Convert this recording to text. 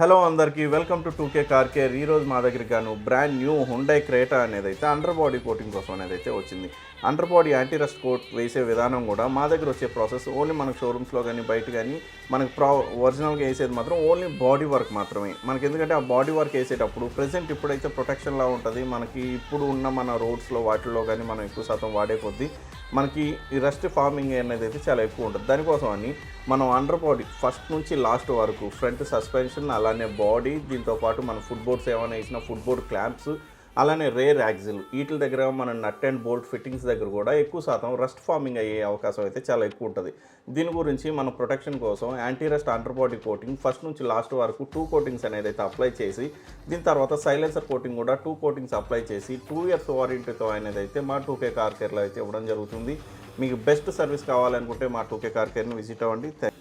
Hello అందరికీ welcome to two K car care ఈరోజు మా దగ్గర గాను బ్రాండ్ న్యూ హుండై క్రేటా అనేది అయితే అండర్ బాడీ కోటింగ్ కోసం అనేది అయితే వచ్చింది. Under body anti rust coat వేసే విధానం కూడా మా దగ్గర వచ్చే ప్రాసెస్ ఓన్లీ మనకు షోరూమ్స్లో కానీ బయట కానీ మనకు ప్రా ఒరిజినల్గా వేసేది మాత్రం ఓన్లీ బాడీ వర్క్ మాత్రమే. మనకి ఎందుకంటే ఆ బాడీ వర్క్ వేసేటప్పుడు ప్రజెంట్ ఇప్పుడైతే ప్రొటెక్షన్లా ఉంటుంది. మనకి ఇప్పుడు ఉన్న మన రోడ్స్లో వాటిల్లో కానీ మనం ఎక్కువ శాతం వాడే కొద్దీ మనకి ఈ రస్ట్ ఫార్మింగ్ అనేది అయితే చాలా ఎక్కువ ఉంటుంది. దానికోసం అని మనం అండర్ బాడీ ఫస్ట్ నుంచి లాస్ట్ వరకు ఫ్రంట్ సస్పెన్షన్ అలా అలానే బాడీ దీంతో పాటు మన ఫుట్ బోర్డ్స్ ఏమైనా వేసిన ఫుట్ బోర్డ్ క్లాంప్స్ అలానే రేర్ యాక్సిల్. వీటి దగ్గర మన నట్ అండ్ బోల్ట్ ఫిట్టింగ్స్ దగ్గర కూడా ఎక్కువ శాతం రస్ట్ ఫార్మింగ్ అయ్యే అవకాశం అయితే చాలా ఎక్కువ ఉంటుంది. దీని గురించి మన ప్రొటెక్షన్ కోసం anti rust under body coating first నుంచి లాస్ట్ వరకు టూ కోటింగ్స్ అనేది అయితే అప్లై చేసి దీని తర్వాత సైలెన్సర్ కోటింగ్ కూడా టూ కోటింగ్స్ అప్లై చేసి టూ ఇయర్స్ వారంటీతో అనేది అయితే మా టూకే కార్ కేర్లో అయితే ఇవ్వడం జరుగుతుంది. మీకు బెస్ట్ సర్వీస్ కావాలనుకుంటే మా టూకే కార్ కేర్ని విజిట్ అవ్వండి. థ్యాంక్